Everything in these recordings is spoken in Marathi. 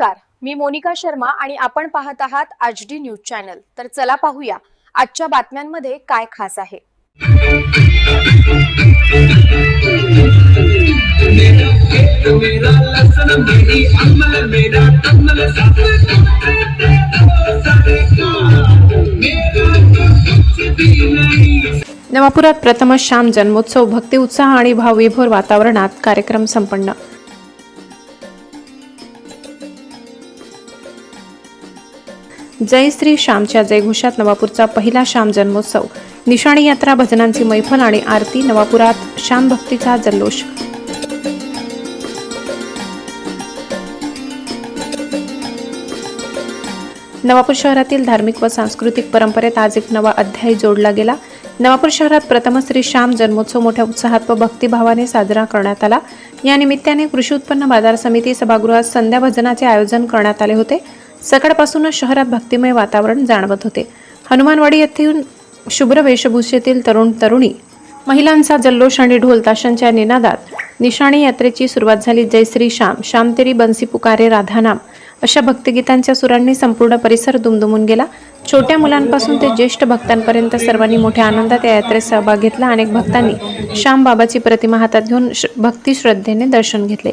नमस्कार. मी मोनिका शर्मा आणि आपण पाहत आहात आज डी न्यूज चॅनल. तर चला पाहूया आजच्या बातम्यांमध्ये काय खास आहे. नवापुरात प्रथमच श्याम जन्मोत्सव भक्ती उत्साह आणि भावविभोर वातावरणात कार्यक्रम संपन्न. जय श्री श्यामच्या जयघोषात नवापूरचा पहिला श्याम जन्मोत्सव. निशाणी यात्रा भजनांची मैफल आणि आरती नवापुरात श्याम भक्तीचा जल्लोष. नवापूर शहरातील धार्मिक व सांस्कृतिक परंपरेत आज एक नवा अध्याय जोडला गेला. नवापूर शहरात प्रथम श्री श्याम जन्मोत्सव मोठ्या उत्साहात व भक्तिभावाने साजरा करण्यात आला. या निमित्ताने कृषी उत्पन्न बाजार समिती सभागृहात संध्या भजनाचे आयोजन करण्यात आले होते. सकाळपासूनच शहरात भक्तिमय वातावरण जाणवत होते. हनुमानवाडी येथून शुभ्र वेशभूषेतील तरुण तरुणी महिलांचा जल्लोष आणि ढोलताशांच्या निनादात निशाणी यात्रेची सुरुवात झाली. जय श्री श्याम श्याम तेरी बन्सी पुकारे राधानाम अशा भक्तिगीतांच्या सुरांनी संपूर्ण परिसर दुमदुमून गेला. छोट्या मुलांपासून ते ज्येष्ठ भक्तांपर्यंत सर्वांनी मोठ्या आनंदात या यात्रेत सहभाग घेतला. अनेक भक्तांनी श्याम बाबाची प्रतिमा हातात घेऊन श- भक्ती श्रद्धेने दर्शन घेतले.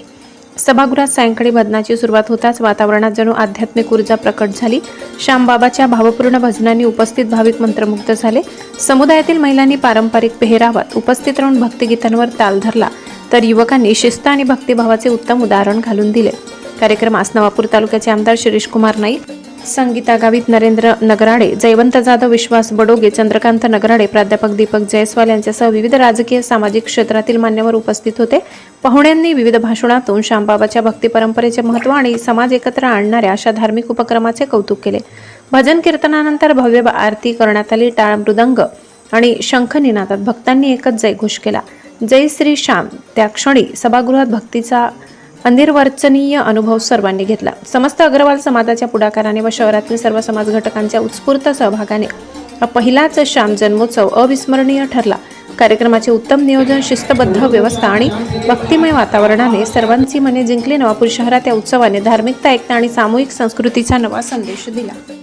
सभागृहात सायंकाळी भजनाची सुरुवात होताच वातावरणात जणू आध्यात्मिक ऊर्जा प्रकट झाली. श्यामबाबाच्या भावपूर्ण भजनांनी उपस्थित भाविक मंत्रमुग्ध झाले. समुदायातील महिलांनी पारंपरिक पेहरावात उपस्थित राहून भक्तिगीतांवर ताल धरला. तर युवकांनी शिस्त आणि भक्तिभावाचे उत्तम उदाहरण घालून दिले. कार्यक्रमास नवापूर तालुक्याचे आमदार शिरीष कुमार नाईक संगीता गावित नरेंद्र नगराडे जयवंत जाधव विश्वास बडोगे चंद्रकांत नगराडे प्राध्यापक दीपक जयस्वाल यांच्यासह विविध राजकीय सामाजिक क्षेत्रातील मान्यवर उपस्थित होते. पाहुण्यांनी विविध भाषणातून श्यामबाबाच्या भक्ती परंपरेचे महत्त्व आणि समाज एकत्र आणणाऱ्या अशा धार्मिक उपक्रमाचे कौतुक केले. भजन कीर्तनानंतर भव्य आरती करण्यात आली. टाळ मृदंग आणि शंख निनादात भक्तांनी एकच जयघोष केला. जय श्री श्याम. त्या क्षणी सभागृहात भक्तीचा अनिर्वचनीय अनुभव सर्वांनी घेतला. समस्त अग्रवाल समाजाच्या पुढाकाराने व शहरातील सर्व समाज घटकांच्या उत्स्फूर्त सहभागाने हा पहिलाच श्याम जन्मोत्सव अविस्मरणीय ठरला. कार्यक्रमाचे उत्तम नियोजन शिस्तबद्ध व्यवस्था आणि भक्तिमय वातावरणाने सर्वांची मने जिंकली. नवापूर शहरात या उत्सवाने धार्मिकता एकता आणि सामूहिक संस्कृतीचा नवा संदेश दिला.